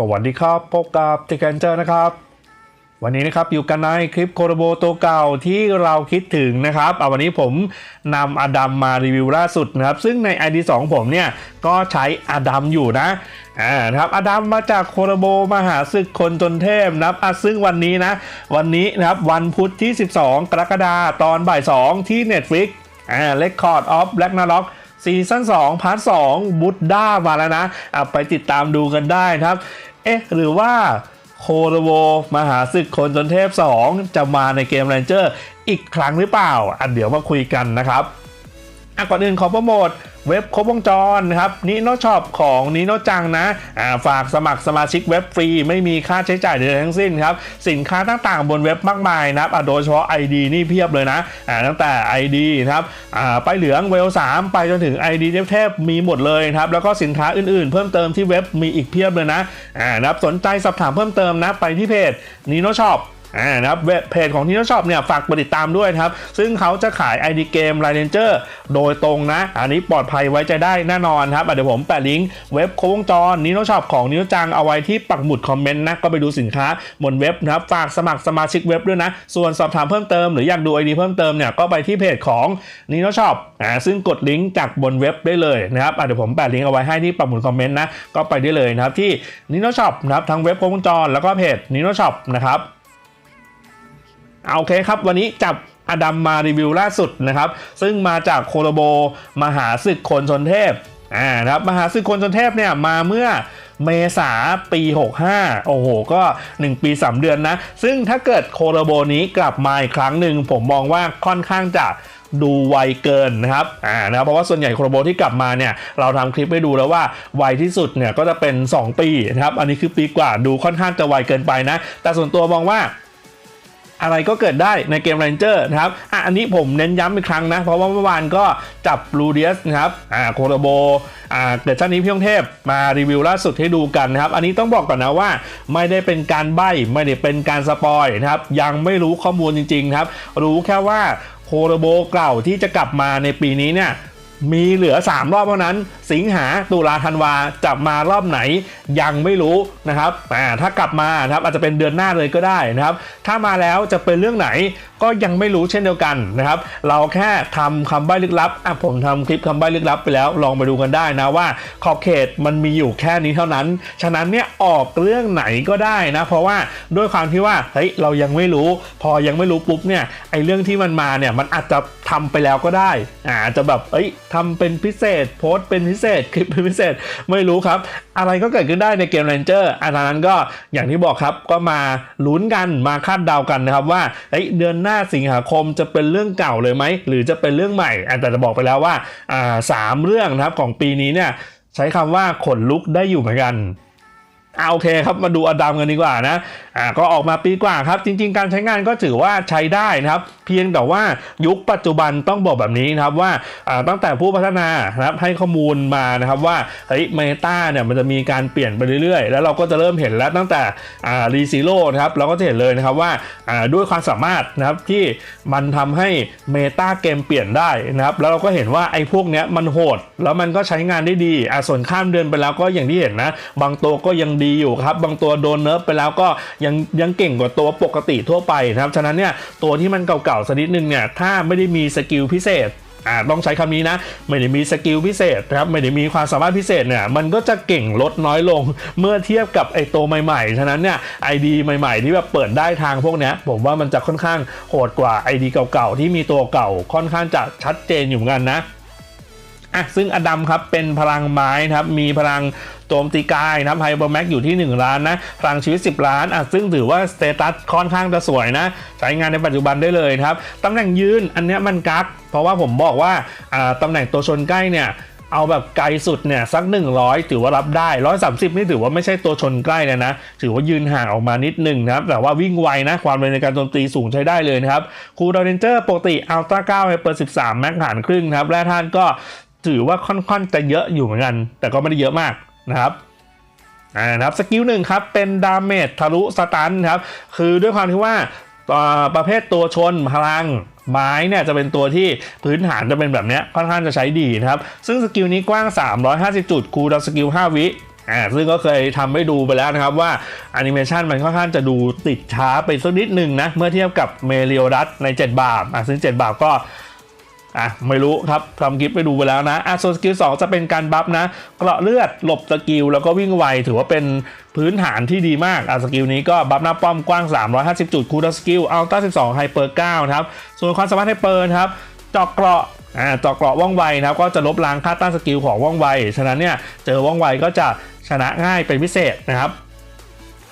สวัสดีครับ พบกับเจกันเจอร์นะครับ วันนี้นะครับอยู่กันในคลิปโคโรโบตัวเก่าที่เราคิดถึงนะครับเอาวันนี้ผมนำอดัมมารีวิวล่าสุดนะครับ ซึ่งใน ID 2 ผมเนี่ย ก็ใช้อดัมอยู่นะอ่านะครับอดัมมาจากโคโรโบมหาศึกคนจนเทพนะครับอะซึ่งวันนี้นะ วันนี้นะครับวันพุธที่ 12 กรกฎาคมตอนบ่าย 2 ที่ Netflix อ่า Record of Ragnarok ซีซั่น2พาร์ท2บุดด้ามาแล้วนะอะไปติดตามดูกันได้นะครับ เอ๊ะ หรือว่าโคโรโวมหาศึกคนจนเทพ 2 จะมาในเกมแรนเจอร์อีกครั้งหรือเปล่า อันเดี๋ยวมาคุยกันนะครับอะก่อนอื่นขอโปรโมท เว็บครบวงจรนะครับนิโนช็อปของนิโนจังนะาฝากสมัครสมาชิกเว็บฟรี ไม่มีค่าใช้จ่ายใดๆทั้งสิ้นครับ สินค้าต่างๆ บนเว็บมากมายนะครับโดยเฉพาะ ID นี่เพียบเลยนะตั้งแต่ ID นะครับไปเหลืองเวล3ไปจนถึง ID เทพๆมีหมดเลยครับแล้วก็สินค้าอื่นๆ เพิ่มเติมที่เว็บมีอีกเพียบเลยนะนะครับสนใจสอบถามเพิ่มเติมนะไปที่เพจนิโนช็อป อ่านะครับเว็บเพจของที่เราชอบเนี่ยฝากกดติดตามด้วยครับ ซึ่งเขาจะขาย ID เกม r i d e n g e r โดยตรงนะ อันนี้ปลอดภัยไว้ใจได้แน่นอนครับเดี๋ยวผมแปะลิงก์เว็บโค้งจรนิโนช็อปของนิโนจังเอาไว้ที่ปักหมุดคอมเมนต์นะ ก็ไปดูสินค้าบนเว็บนะครับ ฝากสมัครสมาชิกเว็บด้วยนะ ส่วนสอบถามเพิ่มเติมหรืออยากดู ID เพิ่มเติมเนี่ยก็ไปที่เพจของนิโนช็อปอ่าซึ่งกดลิงก์จากบนเว็บได้เลยนะครับเดี๋ยวผมแปะลิงก์เอาไว้ให้ที่ปักหมุดคอมเมนต์นะก็ไปได้เลยนะครับที่นิโนช็อปนะครับทั้งเว็บโค้งวงจรแล้วก็เพจนิโนช็อปนะครับ เอาโอเคครับ วันนี้จับอดัมมารีวิวล่าสุดนะครับ ซึ่งมาจากโคโลโบมหาศึกคนชนเทพอ่านะครับมหาศึกคนชนเทพเนี่ยมาเมื่อเมษาปี 65 โอ้โห ก็ 1 ปี 3 เดือนนะ ซึ่งถ้าเกิดโคโลโบนี้กลับมาอีกครั้งหนึ่งผมมองว่าค่อนข้างจะดูไวเกินนะครับอ่านะครับเพราะว่าส่วนใหญ่โคโลโบที่กลับมาเนี่ย เราทำคลิปให้ดูแล้วว่าไวที่สุดเนี่ยก็จะเป็น 2 ปีนะครับ อันนี้คือปีกว่าดูค่อนข้างจะไวเกินไปนะ แต่ส่วนตัวมองว่า อะไรก็เกิดได้ในเกม Ranger นะครับอะอันนี้ผมเน้นย้ำอีกครั้งนะ เพราะว่าเมื่อวานก็จับลูเดียสนะครับอ่าโคโรโบอ่าเกิดชาตินี้พี่ยงเทพมารีวิวล่าสุดให้ดูกันนะครับ อันนี้ต้องบอกก่อนนะว่า ไม่ได้เป็นการใบ้ไม่ได้เป็นการสปอยนะครับ ยังไม่รู้ข้อมูลจริงๆครับ รู้แค่ว่าโคโรโบเก่าที่จะกลับมาในปีนี้เนี่ย มีเหลือ 3 รอบเท่านั้น สิงหาตุลาธันวาจะมารอบไหนยังไม่รู้นะครับอ่ถ้ากลับมาครับอาจจะเป็นเดือนหน้าเลยก็ได้นะครับ ถ้ามาแล้วจะเป็นเรื่องไหนก็ยังไม่รู้เช่นเดียวกันนะครับ เราแค่ทำคำใบ้ลึกลับอะผมทำคลิปคำใบ้ลึกลับไปแล้วลองไปดูกันได้นะว่าขอบเขตมันมีอยู่แค่นี้เท่านั้น ฉะนั้นเนี่ยออกเรื่องไหนก็ได้นะ เพราะว่าด้วยความที่ว่าเฮ้ยเรายังไม่รู้ พอยังไม่รู้ปุ๊บเนี่ยไอ้เรื่องที่มันมาเนี่ยมันอาจจะทำไปแล้วก็ได้อ่าจจะแบบเอ้ยทำเป็นพิเศษ โพสต์เป็นพิเศษคลิปเป็นพิเศษไม่รู้ครับ อะไรก็เกิดขึ้นได้ในเกม Ranger อันนั้นก็อย่างที่บอกครับก็มาลุ้นกันมาคาดเดากันนะครับว่าเอ้ยเดือนหน้าสิงหาคมจะเป็นเรื่องเก่าเลยไหม หรือจะเป็นเรื่องใหม่แต่จะบอกไปแล้วว่าอ่าสามเรื่องนะครับของปีนี้เนี่ยใช้คำว่าขนลุกได้อยู่เหมือนกัน เอาโอเคครับมาดูอดัมกันดีกว่านะอ่าก็ออกมาปีกว่าครับ จริง ๆ การใช้งานก็ถือว่าใช้ได้นะครับ เพียงแต่ว่ายุคปัจจุบันต้องบอกแบบนี้นะครับว่าอ่าตั้งแต่ผู้พัฒนานะครับให้ข้อมูลมานะครับว่าเฮ้ยเมตาเนี่ยมันจะมีการเปลี่ยนไปเรื่อยๆ แล้วเราก็จะเริ่มเห็นแล้วตั้งแต่อ่ารีซีโร่นะครับเราก็จะเห็นเลยนะครับว่าอ่าด้วยความสามารถนะครับที่มันทำให้เมตาเกมเปลี่ยนได้นะครับแล้วเราก็เห็นว่าไอ้พวกเนี้ยมันโหด แล้วมันก็ใช้งานได้ดีอ่าส่วนข้ามเดือนไปแล้วก็อย่างที่เห็นนะบางตัวก็ยังดีอยู่ครับ บางตัวโดนเนิร์ฟไปแล้วก็ยังยังเก่งกว่าตัวปกติทั่วไปนะครับ ฉะนั้นเนี่ยตัวที่มันเก่าๆสักนิดนึงเนี่ยถ้าไม่ได้มีสกิลพิเศษอ่าต้องใช้คำนี้นะ ไม่ได้มีสกิลพิเศษนะครับไม่ได้มีความสามารถพิเศษเนี่ยมันก็จะเก่งลดน้อยลง เมื่อเทียบกับไอตัวใหม่ๆ ฉะนั้นเนี่ยไอดีใหม่ๆ ที่แบบเปิดได้ทางพวกเนี้ยผมว่ามันจะค่อนข้างโหดกว่าไอดีเก่าๆ ที่มีตัวเก่าค่อนข้างจะชัดเจนอยู่เหมือนกันนะอะซึ่งอดัมครับเป็นพลังไม้นะครับมีพลัง โจมตีกายนะครับไฮเปอร์แม็กอยู่ที่ 1 ล้านนะพลังชีวิต 10 ล้านอะซึ่งถือว่าสเตตัสค่อนข้างจะสวยนะ ใช้งานในปัจจุบันได้เลยครับตำแหน่งยืนอันนี้มันกัก เพราะว่าผมบอกว่าอ่าตำแหน่งตัวชนใกล้เนี่ยเอาแบบไกลสุดเนี่ยสัก 100 ถือว่ารับได้ 130 นี่ถือว่าไม่ใช่ตัวชนใกล้เลยนะ ถือว่ายืนห่างออกมานิดนึงนะครับ แต่ว่าวิ่งไวนะ ความเร็วในการโจมตีสูงใช้ได้เลยนะครับ คูดาวเรนเจอร์ปกติอัลตร้า9ไฮเปอร์13 แม็กหารครึ่งครับแร่าตุก็ถือว่าค่อนข้างจะเยอะอยู่เหมือนกัน แต่ก็ไม่ได้เยอะมาก นะครับอ่านะครับสกิลหนึ่งครับเป็นดาเมจทะลุสตันครับคือด้วยความที่ว่าประเภทตัวชนพลังไม้เนี่ยจะเป็นตัวที่พื้นฐานจะเป็นแบบนี้ค่อนข้างจะใช้ดีนะครับ ซึ่งสกิลนี้กว้าง 350 จุดคูลดาวสกิล 5 วิอ่าซึ่งก็เคยทำให้ดูไปแล้วนะครับว่าแอนิเมชันมันค่อนข้างจะดูติดช้าไปสักนิดหนึ่งนะ เมื่อเทียบกับเมเรียดัสใน 7 บาทอะซึ่ง 7 บาทก็ อะไม่รู้ครับทำคลิปไปดูไปแล้วนะอะส่วนสกิล2จะเป็นการบัฟนะ เกราะเลือดหลบสกิลแล้วก็วิ่งไวถือว่าเป็นพื้นฐานที่ดีมากอะสกิลนี้ก็บัฟหน้าป้อมกว้าง 350 จุดคูดสกิลอัลต้า12ไฮเปอร์9ครับส่วนความสามารถไฮเปอร์ครับเจาะเกราะอ่าเจาะเกราะว่องไวนะครับก็จะลบล้างค่าต้านสกิลของว่องไว ฉะนั้นเนี่ยเจอว่องไวก็จะชนะง่ายเป็นพิเศษนะครับ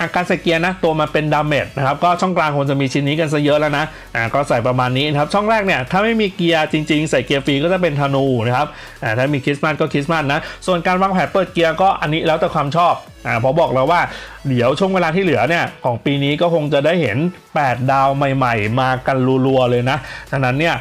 อาการใส่เกียร์นะตัวมันเป็นดาเมจนะครับก็ช่องกลางควรจะมีชิ้นนี้กันซะเยอะแล้วนะอ่าก็ใส่ประมาณนี้นะครับช่องแรกเนี่ยถ้าไม่มีเกียร์จริง ๆ ใส่เกียร์ฟรีก็จะเป็นธนูนะครับอ่าถ้ามีคริสต์มาสก็คริสต์มาสนะส่วนการวางแผนเปิดเกียร์ก็อันนี้แล้วแต่ความชอบอ่าเพราะบอกแล้วว่าเดี๋ยวช่วงเวลาที่เหลือเนี่ยของปีนี้ก็คงจะได้เห็น 8 ดาวใหม่ ๆ มากันรัวๆเลยนะฉะนั้นเนี่ย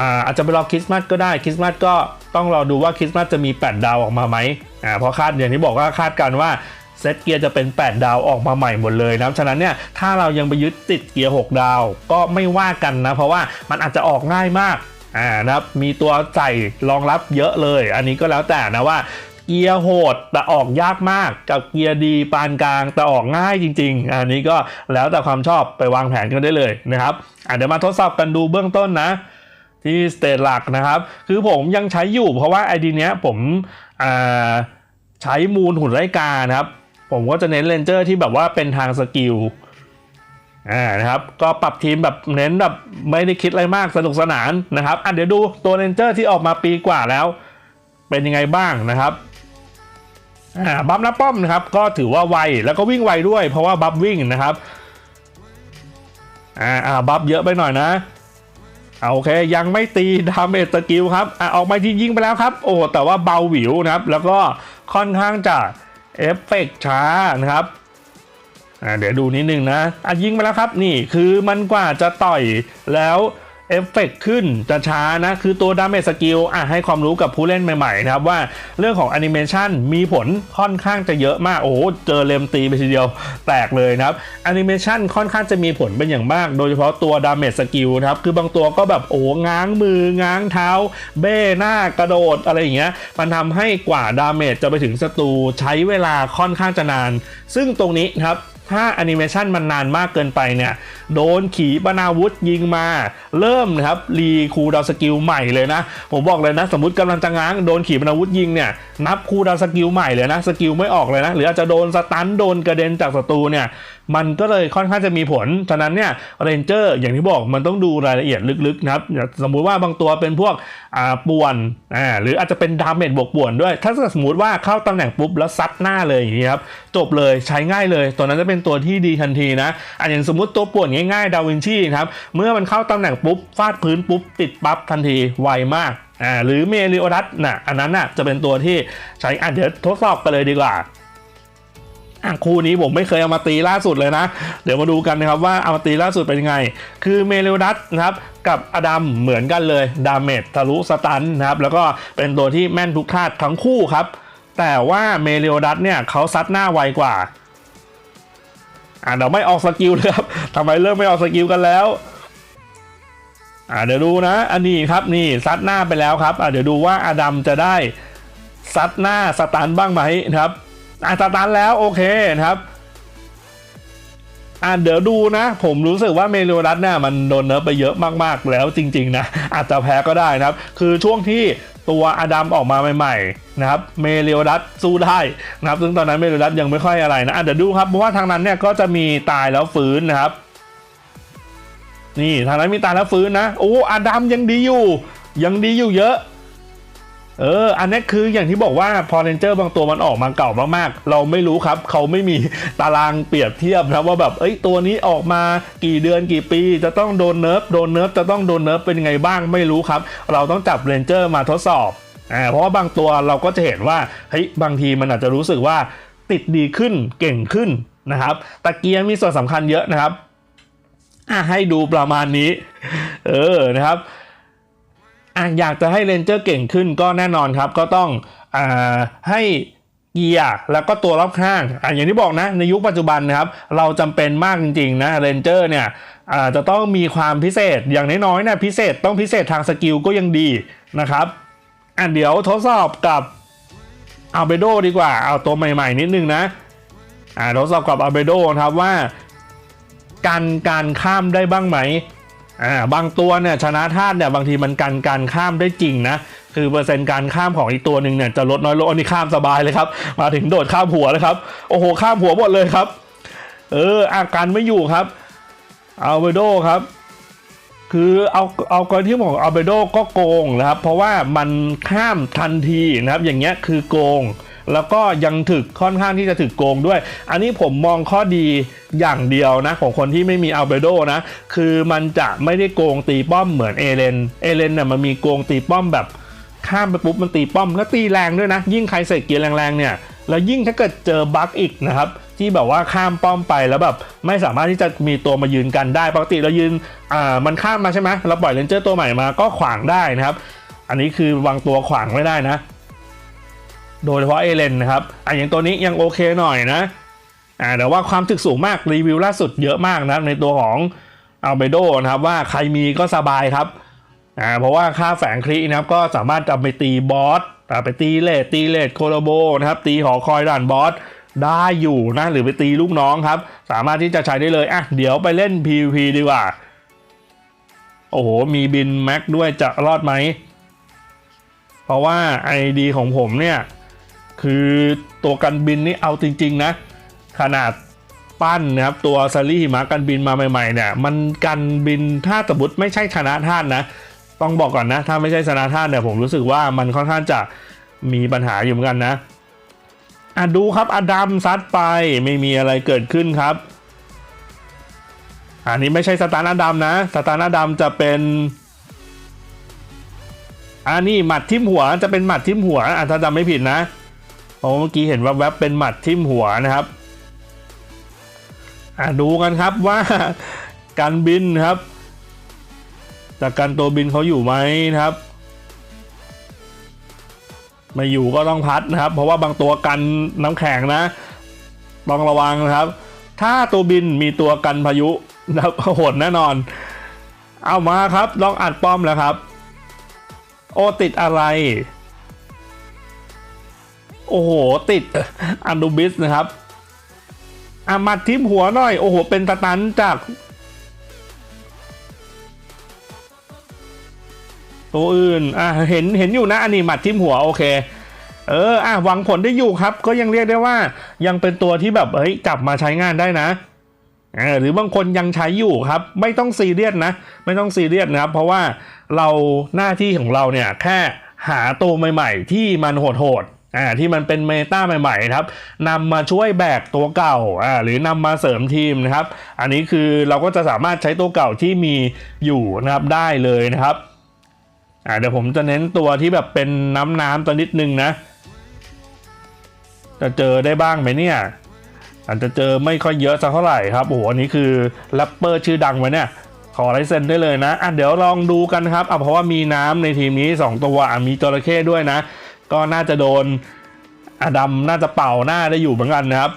อ่าอาจจะไปรอคริสต์มาสก็ได้คริสต์มาสก็ต้องรอดูว่าคริสต์มาสจะมี 8 ดาวออกมาไหมอ่าเพราะคาดอย่างที่บอกว่าคาดการว่า เซตเกียร์จะเป็น 8 ดาวออกมาใหม่หมดเลยนะฉะนั้นเนี่ยถ้าเรายังไปยึดติดเกียร์ 6 ดาวก็ไม่ว่ากันนะ เพราะว่ามันอาจจะออกง่ายมากอ่านะครับมีตัวใส่รองรับเยอะเลย อันนี้ก็แล้วแต่นะว่าเกียร์โหดแต่ออกยากมากกับเกียร์ดีปานกลางแต่ออกง่ายจริง ๆ อันนี้ก็แล้วแต่ความชอบไปวางแผนกันได้เลยนะครับเดี๋ยวมาทดสอบกันดูเบื้องต้นนะที่สเตทหลักนะครับ คือผมยังใช้อยู่เพราะว่าไอดีเนี้ยผมใช้มูลหุ่นไล่กานะครับ ผมก็จะเน้นเลนเจอร์ที่แบบว่าเป็นทางสกิลอ่านะครับก็ปรับทีมแบบเน้นแบบไม่ได้คิดอะไรมากสนุกสนานนะครับอะเดี๋ยวดูตัวเลนเจอร์ที่ออกมาปีกว่าแล้ว เป็นยังไงบ้างนะครับอ่าบัฟน้าป้อมนะครับก็ถือว่าไวแล้วก็วิ่งไวด้วย เพราะว่าบัฟวิ่งนะครับอ่าอ่าบัฟเยอะไปหน่อยนะเอาโอเคยังไม่ตีดาเมจสกิลครับอะออกมาที่ยิงไปแล้วครับ โอ้แต่ว่าเบาหวิวนะครับ แล้วก็ค่อนข้างจะ เอฟเฟกต์ช้านะครับเดี๋ยวดูนิดนึงนะอะยิงไปแล้วครับนี่คือมันกว่าจะต่อยแล้ว เอฟเฟกต์ขึ้นจะช้านะ คือตัวดาเมจสกิลอะให้ความรู้กับผู้เล่นใหม่ๆนะครับ ว่าเรื่องของแอนิเมชันมีผลค่อนข้างจะเยอะมาก โอ้โห เจอเลมตีไปทีเดียวแตกเลยนะครับแอนิเมชันค่อนข้างจะมีผลเป็นอย่างมาก โดยเฉพาะตัวดาเมจสกิลนะครับ คือบางตัวก็แบบโอ้ง้างมือง้างเท้า เบ้หน้ากระโดดอะไรอย่างเงี้ยมันทำให้กว่าดาเมจจะไปถึงศัตรูใช้เวลาค่อนข้างจะนาน ซึ่งตรงนี้นะครับ ถ้าแอนิเมชันมันนานมากเกินไปเนี่ย โดนขีปนาวุธยิงมา เริ่มนะครับ รีคูดาวสกิลใหม่เลยนะ ผมบอกเลยนะ สมมติกำลังจะง้าง โดนขีปนาวุธยิงเนี่ย นับคูดาวสกิลใหม่เลยนะ สกิลไม่ออกเลยนะ หรืออาจจะโดนสตันโดนกระเด็นจากศัตรูเนี่ย มันก็เลยค่อนข้างจะมีผล ฉะนั้นเนี่ยเรนเจอร์อย่างที่บอกมันต้องดูรายละเอียดลึกๆนะครับ สมมุติว่าบางตัวเป็นพวกอ่าป่วนอ่าหรืออาจจะเป็นดาเมจบวกป่วนด้วย ถ้าสมมติว่าเข้าตำแหน่งปุ๊บแล้วซัดหน้าเลยอย่างนี้ครับ จบเลยใช้ง่ายเลย ตัวนั้นจะเป็นตัวที่ดีทันทีนะอันอย่างสมมติตัวป่วนง่ายๆดาวินชีครับ เมื่อมันเข้าตำแหน่งปุ๊บฟาดพื้นปุ๊บติดปั๊บทันทีไวมากอ่าหรือเมลิโอรัสน่ะอันนั้นน่ะจะเป็นตัวที่ใช้อะเดี๋ยวทดสอบกันเลยดีกว่า คู่นี้ผมไม่เคยเอามาตีล่าสุดเลยนะ เดี๋ยวมาดูกันนะครับว่าเอามาตีล่าสุดเป็นยังไง คือเมเลดัสนะครับกับอดัมเหมือนกันเลยดาเมจทะลุสตันนะครับแล้วก็เป็นตัวที่แม่นทุกธาตุทั้งคู่ครับ แต่ว่าเมเลดัสเนี่ยเขาซัดหน้าไวกว่าอะเดี๋ยวไม่ออกสกิลเลยครับทำไมเริ่มไม่ออกสกิลกันแล้วอะเดี๋ยวดูนะ อันนี้ครับนี่ซัดหน้าไปแล้วครับอะเดี๋ยวดูว่าอดัมจะได้ซัดหน้าสตันบ้างไหมนะครับ อะสตันแล้วโอเคนะครับอะเดี๋ยวดูนะ ผมรู้สึกว่าเมลิโลรัสเนี่ยมันโดนเนิร์ฟไปเยอะมากๆแล้วจริง ๆ นะ อาจจะแพ้ก็ได้นะครับ คือช่วงที่ตัวอดัมออกมาใหม่ๆนะครับเมเลรัสสู้ได้นะครับซึ่งตอนนั้นเมเลรัสยังไม่ค่อยอะไรนะอะเดี๋ยวดูครับเพราะว่าทางนั้นเนี่ยก็จะมีตายแล้วฟื้นนะครับ นี่ทางนั้นมีตายแล้วฟื้นนะโอ้อดัมยังดีอยู่ ยังดีอยู่เยอะ เออ อันนี้คืออย่างที่บอกว่าพอเรนเจอร์บางตัวมันออกมาเก่ามากๆ เราไม่รู้ครับ เขาไม่มีตารางเปรียบเทียบนะว่าแบบเอ้ยตัวนี้ออกมากี่เดือนกี่ปี จะต้องโดนเนิร์ฟโดนเนิร์ฟจะต้องโดนเนิร์ฟเป็นไงบ้างไม่รู้ครับ เราต้องจับเรนเจอร์มาทดสอบอ่าเพราะว่าบางตัวเราก็จะเห็นว่าเฮ้ยบางทีมันอาจจะรู้สึกว่าติดดีขึ้นเก่งขึ้นนะครับตะเกียร์มีส่วนสำคัญเยอะนะครับอะให้ดูประมาณนี้ เออนะครับ อะอยากจะให้เรนเจอร์เก่งขึ้นก็แน่นอนครับก็ต้องอาให้เกียร์แล้วก็ตัวรอบข้างอะอย่างที่บอกนะในยุคปัจจุบันนะครับเราจำเป็นมากจริงๆนะเรนเจอร์เนี่ยอาจะต้องมีความพิเศษอย่างน้อยๆนะพิเศษต้องพิเศษทางสกิลก็ยังดีนะครับอะเดี๋ยวทดสอบกับอัลเบโดดีกว่าเอาตัวใหม่ๆนิดนึงนะอ่าทดสอบกับอัลเบโดครับว่ากันการข้ามได้บ้างไหม อ่าบางตัวเนี่ยชนะธาตุเนี่ยบางทีมันกันการข้ามได้จริงนะคือเปอร์เซ็นต์การข้ามของอีกตัวหนึ่งเนี่ยจะลดน้อยลงอันนี้ข้ามสบายเลยครับ มาถึงโดดข้ามหัวเลยครับ โอ้โหข้ามหัวหมดเลยครับ เอออาการไม่อยู่ครับอัลเบโดครับคือเอาเอากรณีของอัลเบโดก็โกงนะครับ เพราะว่ามันข้ามทันทีนะครับ อย่างเงี้ยคือโกง แล้วก็ยังถึกค่อนข้างที่จะถึกโกงด้วย อันนี้ผมมองข้อดีอย่างเดียวนะ ของคนที่ไม่มีอัลเบโดนะ คือมันจะไม่ได้โกงตีป้อมเหมือนเอเลนเอเลนเนี่ยมันมีโกงตีป้อมแบบข้ามไปปุ๊บมันตีป้อมแล้วตีแรงด้วยนะ ยิ่งใครเสกเกียร์แรงๆเนี่ยแล้วยิ่งถ้าเกิดเจอบั๊กอีกนะครับที่แบบว่าข้ามป้อมไปแล้วแบบไม่สามารถที่จะมีตัวมายืนกันได้ปกติเรายืนอ่ามันข้ามมาใช่ไหมเราปล่อยเลนเจอร์ตัวใหม่มาก็ขวางได้นะครับ อันนี้คือวางตัวขวางไม่ได้นะ โดยเฉพาะเอเลนนะครับอะอย่างตัวนี้ยังโอเคหน่อยนะอ่าแต่ว่าความถึกสูงมากรีวิวล่าสุดเยอะมากนะในตัวของอัลเบโดนะครับว่าใครมีก็สบายครับอ่าเพราะว่าค่าแฝงคลีนะครับก็สามารถจะไปตีบอสไปตีเลดตีเลดโคโลโบนะครับตีหอคอยด่านบอสได้อยู่นะหรือไปตีลูกน้องครับ สามารถที่จะใช้ได้เลยอะเดี๋ยวไปเล่น PVP ดีกว่า โอ้โห มีบินแม็กด้วยจะรอดไหม เพราะว่า ID ของผมเนี่ย คือตัวกันบินนี่เอาจริง ๆ นะ ขนาดปั้นนะครับตัวซารี่มากันบินมาใหม่ ๆ เนี่ย มันกันบินถ้าสมมติไม่ใช่ชนะท่านนะ ต้องบอกก่อนนะ ถ้าไม่ใช่ชนะท่านเนี่ยผมรู้สึกว่ามันค่อนข้างจะมีปัญหาอยู่เหมือนกันนะอะดูครับอดัมซัดไปไม่มีอะไรเกิดขึ้นครับ อันนี้ไม่ใช่สตาร์นอดัมนะสตาร์นอดัมจะเป็นอันนี้หมัดทิ่มหัวจะเป็นหมัดทิ่มหัวอะถ้าจำไม่ผิดนะ เพราะเมื่อกี้เห็นว่าแวบเป็นหมัดทิ่มหัวนะครับอะดูกันครับว่าการบินครับ จากการตัวบินเขาอยู่ไหมนะครับไม่อยู่ก็ต้องพัดนะครับ เพราะว่าบางตัวกันน้ำแข็งนะต้องระวังนะครับ ถ้าตัวบินมีตัวกันพายุนะครับโหดแน่นอน เอามาครับลองอัดป้อมแล้วครับ โอติดอะไร โอ้โห ติดอันดูบิสนะครับอามาทิมหัวหน่อย โอ้โห เป็นตะตันจาก ตัวอื่น อะเห็นเห็นอยู่นะอันนี้หมัดทิมหัวโอเค เออ อะหวังผลได้อยู่ครับ ก็ยังเรียกได้ว่า ยังเป็นตัวที่แบบเฮ้ยจับมาใช้งานได้นะเออหรือบางคนยังใช้อยู่ครับ ไม่ต้องซีเรียสนะ ไม่ต้องซีเรียสนะครับ เพราะว่าเราหน้าที่ของเราเนี่ยแค่หาตัวใหม่ ๆ ที่มันโหดๆ อ่าที่มันเป็นเมตาใหม่ๆครับนำมาช่วยแบกตัวเก่าอ่าหรือนำมาเสริมทีมนะครับ อันนี้คือเราก็จะสามารถใช้ตัวเก่าที่มีอยู่นะครับได้เลยนะครับอ่าเดี๋ยวผมจะเน้นตัวที่แบบเป็นน้ำน้ำตัวนิดนึงนะ จะเจอได้บ้างไหมเนี่ยอาจจะเจอไม่ค่อยเยอะสักเท่าไหร่ครับโอ้โหอันนี้คือแรปเปอร์ชื่อดังไว้เนี่ยขอไลเซนได้เลยนะอะเดี๋ยวลองดูกันครับอะเพราะว่ามีน้ำในทีมนี้ 2 ตัวอะมีจระเข้ด้วยนะ ก็น่าจะโดนอดัมน่าจะเป่าหน้าได้อยู่เหมือนกันนะครับ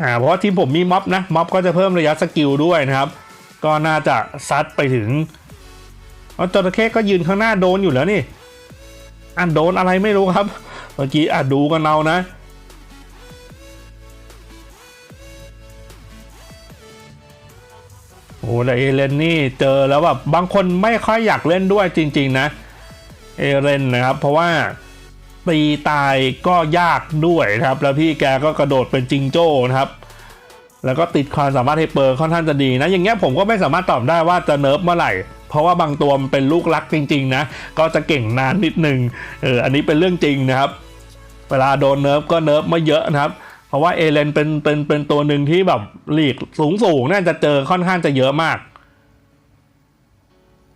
อ่าเพราะทีมผมมีม็อบนะม็อบก็จะเพิ่มระยะสกิลด้วยนะครับ ก็น่าจะซัดไปถึงอ๋อจระเข้ก็ยืนข้างหน้าโดนอยู่แล้วนี่อะโดนอะไรไม่รู้ครับ เมื่อกี้อะดูกันเอานะโอ้แต่เอเลนนี่เจอแล้วแบบบางคนไม่ค่อยอยากเล่นด้วยจริง ๆ นะ เอเลนนะครับ เพราะว่าตีตายก็ยากด้วยนะครับ แล้วพี่แกก็กระโดดเป็นจิงโจ้นะครับ แล้วก็ติดความสามารถให้เปอร์ค่อนข้างจะดีนะ อย่างเงี้ยผมก็ไม่สามารถตอบได้ว่าจะเนิร์ฟเมื่อไหร่ เพราะว่าบางตัวมันเป็นลูกรักจริง ๆ นะ ก็จะเก่งนานนิดนึง เออ อันนี้เป็นเรื่องจริงนะครับ เวลาโดนเนิร์ฟก็เนิร์ฟไม่เยอะนะครับ เพราะว่าเอเลนเป็นเป็นเป็นตัวหนึ่งที่แบบหลีกสูงสูงน่าจะเจอค่อนข้างจะเยอะมาก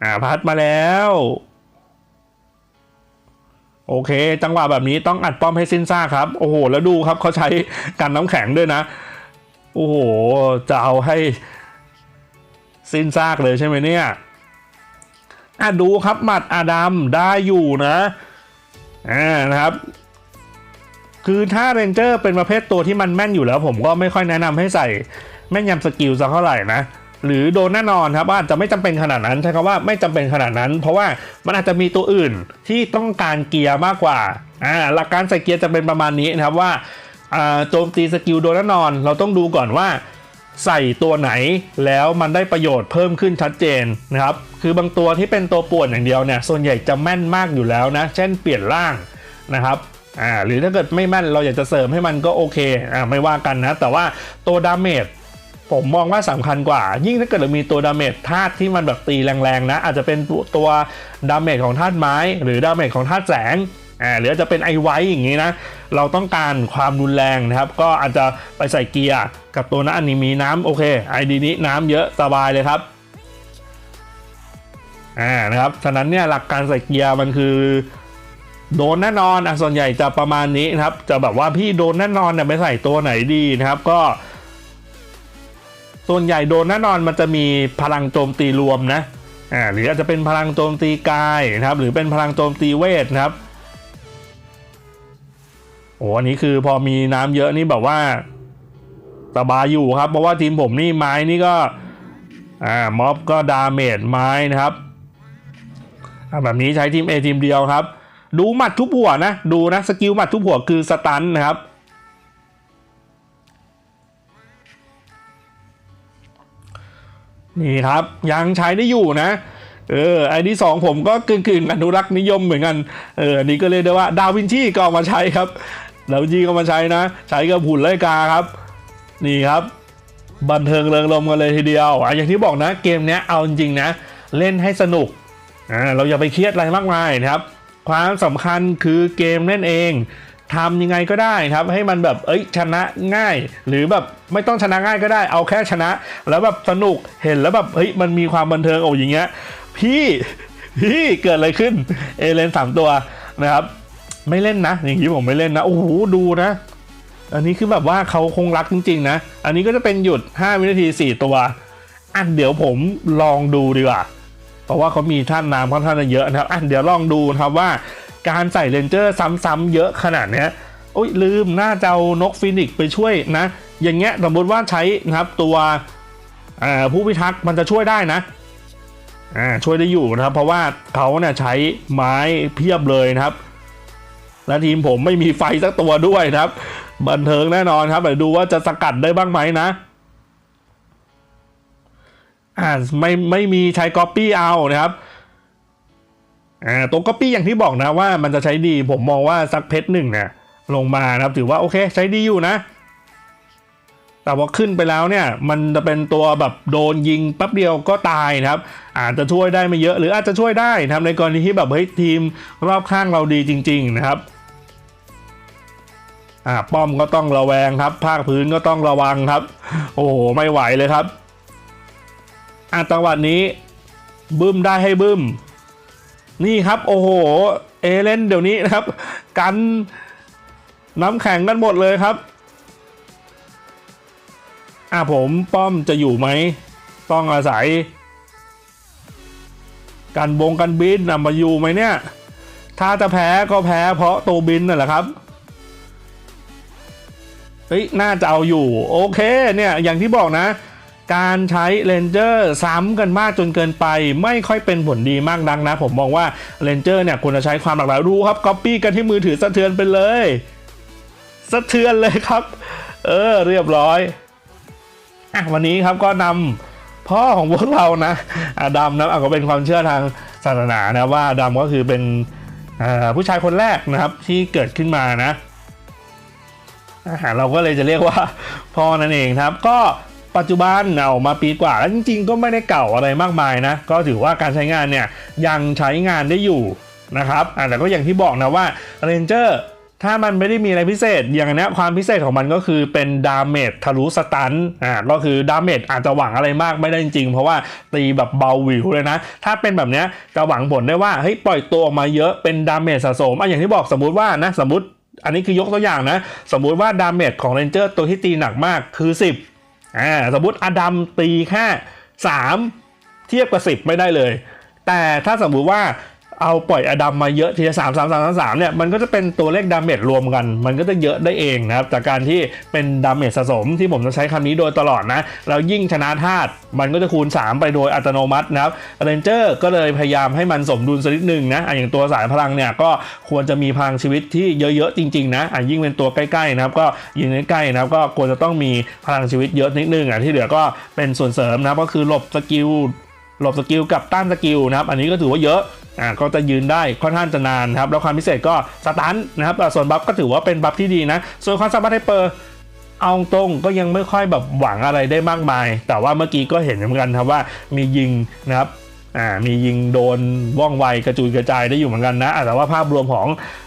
อ่าพัดมาแล้ว โอเค จังหวะแบบนี้ต้องอัดป้อมให้สิ้นซากครับ โอ้โห แล้วดูครับเขาใช้กันน้ำแข็งด้วยนะ โอ้โห จะเอาให้สิ้นซากเลยใช่ไหมเนี่ยอะดูครับหมัดอาดัมได้อยู่นะอ่านะครับ คือถ้าเรนเจอร์เป็นประเภทตัวที่มันแม่นอยู่แล้ว ผมก็ไม่ค่อยแนะนำให้ใส่แม่นยำสกิลสักเท่าไหร่นะ หรือโดนแน่นอนครับว่าจะไม่จำเป็นขนาดนั้นใช้คำว่าไม่จำเป็นขนาดนั้น เพราะว่ามันอาจจะมีตัวอื่นที่ต้องการเกียร์มากกว่าอ่าหลักการใส่เกียร์จะเป็นประมาณนี้นะครับว่าอ่าโจมตีสกิลโดนแน่นอน เราต้องดูก่อนว่าใส่ตัวไหนแล้วมันได้ประโยชน์เพิ่มขึ้นชัดเจนนะครับ คือบางตัวที่เป็นตัวป่วนอย่างเดียวเนี่ยส่วนใหญ่จะแม่นมากอยู่แล้วนะ เช่นเปลี่ยนร่างนะครับอ่าหรือถ้าเกิดไม่แม่นเราอยากจะเสริมให้มันก็โอเคอ่าไม่ว่ากันนะ แต่ว่าตัวดาเมจ ผมมองว่าสำคัญกว่า ยิ่งถ้าเกิดเรามีตัวดาเมจธาตุที่มันแบบตีแรงๆนะ อาจจะเป็นตัวดาเมจของธาตุไม้ หรือดาเมจของธาตุแสงอ่าหรืออาจจะเป็นไอไวท์อย่างนี้นะ เราต้องการความรุนแรงนะครับ ก็อาจจะไปใส่เกียร์กับตัวนั้นอันนี้มีน้ำโอเคไอดีนี้น้ำเยอะสบายเลยครับอ่านะครับฉะนั้นเนี่ยหลักการใส่เกียร์มันคือโดนแน่นอนอะส่วนใหญ่จะประมาณนี้นะครับ จะแบบว่าพี่โดนแน่นอนเนี่ยไปใส่ตัวไหนดีนะครับ ก็ ส่วนใหญ่โดนแน่นอนมันจะมีพลังโจมตีรวมนะอ่าหรืออาจจะเป็นพลังโจมตีกายนะครับ หรือเป็นพลังโจมตีเวทนะครับโอ้อันนี้คือพอมีน้ำเยอะนี่แบบว่าสบายอยู่ครับ เพราะว่าทีมผมนี่ไม้นี่ก็อ่าม็อบก็ดาเมจไม้นะครับอ่าแบบนี้ใช้ทีม A ทีมเดียวครับ ดูหมัดทุบหัวนะ ดูนะสกิลหมัดทุบหัวคือสตันนะครับ นี่ครับ ยังใช้ได้อยู่นะเออไอ้ที่สองผมก็กึ่งๆอนุรักษ์นิยมเหมือนกันเอออันนี้ก็เรียกได้ว่าดาวินชีก็เอามาใช้ครับดาวินชีก็มาใช้นะ ใช้กับหุ่นไลกาครับ นี่ครับ บันเทิงเริงรมกันเลยทีเดียวอะอย่างที่บอกนะเกมเนี้ยเอาจริงๆนะ เล่นให้สนุกอ่าเราอย่าไปเครียดอะไรมากมายนะครับ ความสำคัญคือเกมเล่นเอง ทำยังไงก็ได้ครับ ให้มันแบบเอ้ยชนะง่าย หรือแบบไม่ต้องชนะง่ายก็ได้ เอาแค่ชนะ แล้วแบบสนุกเห็นแล้วแบบเฮ้ยมันมีความบันเทิงโอ้อย่างเงี้ยพี่พี่เกิดอะไรขึ้นเอเลนสามตัวนะครับ ไม่เล่นนะ อย่างนี้ผมไม่เล่นนะโอ้โหดูนะ อันนี้คือแบบว่าเขาคงรักจริงๆนะ อันนี้ก็จะเป็นหยุด 5 วินาที 4 ตัวอันเดี๋ยวผมลองดูดีกว่าเพราะว่าเขามีท่านน้ำค่อนข้างจะเยอะนะครับอันเดี๋ยวลองดูนะครับว่า การใส่เรนเจอร์ซ้ำๆเยอะขนาดนี้โอ้ยลืมน่าจะเอานกฟินิกไปช่วยนะ อย่างเงี้ยสมมติว่าใช้นะครับตัวผู้พิทักษ์มันจะช่วยได้นะช่วยได้อยู่นะครับ เพราะว่าเขาเนี่ยใช้ไม้เพียบเลยนะครับ และทีมผมไม่มีไฟสักตัวด้วยนะครับ บันเทิงแน่นอนครับเดี๋ยวดูว่าจะสกัดได้บ้างไหมนะอ่าไม่ไม่มีใช้ก๊อปปี้เอานะครับ อ่าตัวก๊อปปี้อย่างที่บอกนะว่ามันจะใช้ดีผมมองว่าซักเพชรหนึ่งเนี่ยลงมานะครับถือว่าโอเคใช้ดีอยู่นะ แต่พอขึ้นไปแล้วเนี่ย มันจะเป็นตัวแบบโดนยิงแป๊บเดียวก็ตายนะครับ อาจจะช่วยได้ไม่เยอะหรืออาจจะช่วยได้นะครับในกรณีที่แบบเฮ้ยทีมรอบข้างเราดีจริง ๆ นะครับอ่าป้อมก็ต้องระแวงครับ ภาคพื้นก็ต้องระวังครับ โอ้โหไม่ไหวเลยครับอ่าจังหวะนี้บึ้มได้ให้บึ้ม นี่ครับโอ้โหเอเลนเดี๋ยวนี้นะครับ กันน้ำแข็งกันหมดเลยครับ อะผมป้อมจะอยู่ไหม ต้องอาศัยการบงกันบินนะมาอยู่ไหมเนี่ย ถ้าจะแพ้ก็แพ้เพราะตัวบินนั่นแหละครับเฮ้ยน่าจะเอาอยู่ โอเคเนี่ยอย่างที่บอกนะ การใช้เลนเจอร์ซ้ำกันมากจนเกินไป ไม่ค่อยเป็นผลดีมากนักนะ ผมมองว่าเลนเจอร์เนี่ยควรจะใช้ความหลากหลายรู้ครับก๊อปปี้กันที่มือถือสะเทือนไปเลย สะเทือนเลยครับ เออเรียบร้อยอะวันนี้ครับก็นำพ่อของพวกเรานะอาดัมนะก็เป็นความเชื่อทางศาสนานะว่าอาดัมก็คือเป็นผู้ชายคนแรกนะครับที่เกิดขึ้นมานะเราก็เลยจะเรียกว่าพ่อนั่นเองครับ ก็ ปัจจุบันเอามาปีกว่าแล้วจริง ๆ ก็ไม่ได้เก่าอะไรมากมายนะ ก็ถือว่าการใช้งานเนี่ยยังใช้งานได้อยู่นะครับแต่ก็อย่างที่บอกนะว่าเรนเจอร์ถ้ามันไม่ได้มีอะไรพิเศษ อย่างนี้ความพิเศษของมันก็คือเป็นดาเมจทะลุสตันอ่าก็คือดาเมจอาจจะหวังอะไรมากไม่ได้จริงๆเพราะว่าตีแบบเบาวิวเลยนะ ถ้าเป็นแบบเนี้ยจะหวังผลได้ว่าเฮ้ยปล่อยตัวออกมาเยอะเป็นดาเมจสะสมอะอย่างที่บอกสมมุติว่านะสมมติอันนี้คือยกตัวอย่างนะ สมมุติว่าดาเมจของเรนเจอร์ตัวที่ตีหนักมากคือ 10 อ่าสมมติอดัมตีแค่3 เทียบกับ 10 ไม่ได้เลย แต่ถ้าสมมุติว่า เอาปล่อยอดัมมาเยอะทีละสามสามสามสามเนี่ยมันก็จะเป็นตัวเลขดาเมจรวมกัน มันก็จะเยอะได้เองนะครับจากการที่เป็นดาเมจสะสมที่ผมจะใช้คำนี้โดยตลอดนะแล้วยิ่งชนะธาตุมันก็จะคูณ 3 ไปโดยอัตโนมัตินะครับเรนเจอร์ก็เลยพยายามให้มันสมดุลสักนิดหนึ่งนะอย่างตัวสายพลังเนี่ยก็ควรจะมีพลังชีวิตที่เยอะๆจริงๆนะอะยิ่งเป็นตัวใกล้ๆนะครับก็ยิงใกล้ๆนะครับก็ควรจะต้องมีพลังชีวิตเยอะนิดนึงอะที่เหลือก็เป็นส่วนเสริมนะก็คือหลบสกิล หลบสกิลกับต้านสกิลนะครับอันนี้ก็ถือว่าเยอะอ่าก็จะยืนได้ค่อนข้างจะนานนะครับแล้วความพิเศษก็สตันนะครับส่วนบัฟก็ถือว่าเป็นบัฟที่ดีนะ ส่วนความสามารถไฮเปอร์เอาตรงก็ยังไม่ค่อยแบบหวังอะไรได้มากมาย แต่ว่าเมื่อกี้ก็เห็นเหมือนกันครับว่ามียิงนะครับ อ่ามียิงโดนว่องไวกระจุยกระจายได้อยู่เหมือนกันนะแต่ว่าภาพรวมของ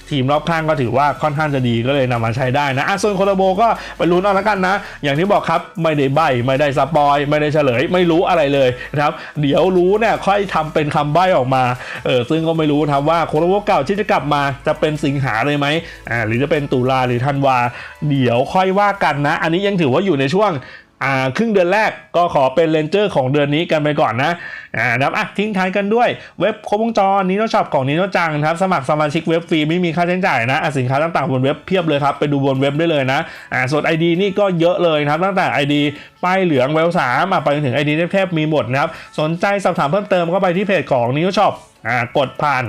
ทีมรอบข้างก็ถือว่าค่อนข้างจะดีก็เลยนำมาใช้ได้นะอะส่วนโคโลโบก็ไปลุ้นเอาละกันนะ อย่างที่บอกครับไม่ได้ใบไม่ได้สปอย ไม่ได้เฉลย ไม่รู้อะไรเลยนะครับเดี๋ยวรู้เนี่ยค่อยทำเป็นคำใบออกมาเออซึ่งก็ไม่รู้นะครับว่าโคโลโบเก่าที่จะกลับมาจะเป็นสิงหาเลยไหมอ่าหรือจะเป็นตุลาหรือธันวา เดี๋ยวค่อยว่ากันนะ อันนี้ยังถือว่าอยู่ในช่วง อ่าครึ่งเดือนแรกก็ขอเป็นเลนเจอร์ของเดือนนี้กันไปก่อนนะอ่านะครับอะทิ้งท้ายกันด้วยเว็บครบวงจรนิโนช็อปของนิโนจังนะครับสมัครสมาชิกเว็บฟรีไม่มีค่าใช้จ่ายนะะสินค้าต่างๆบนเว็บเพียบเลยครับไปดูบนเว็บได้เลยนะอ่าส่วน ID นี่ก็เยอะเลยครับตั้งแต่ ID ป้ายเหลืองเวลสามอะไปจนถึง ID แทบๆมีหมดนะครับสนใจสอบถามเพิ่มเติมก็ไปที่เพจของนิโนช็อป กดผ่าน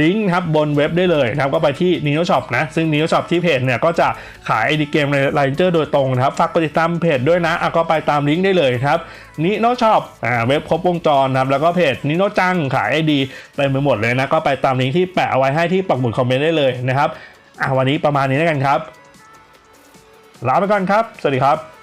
ลิงก์ครับบนเว็บได้เลยนะครับก็ไปที่ Nino Shop นะ ซึ่ง Nino Shop ที่เพจเนี่ยก็จะขายไอดีเกมในไลน์เจอร์โดยตรงนะครับฝากกดติดตามเพจด้วยนะก็ไปตามลิงก์ได้เลยครับ Nino Shop อ่าเว็บครบวงจรนะครับแล้วก็เพจ Nino จังขายไอดีเต็มไปหมดเลยนะ ก็ไปตามลิงก์ที่แปะเอาไว้ให้ที่ปักหมุดคอมเมนต์ได้เลยนะครับวันนี้ประมาณนี้แล้วกันครับลาไปก่อนครับ สวัสดีครับ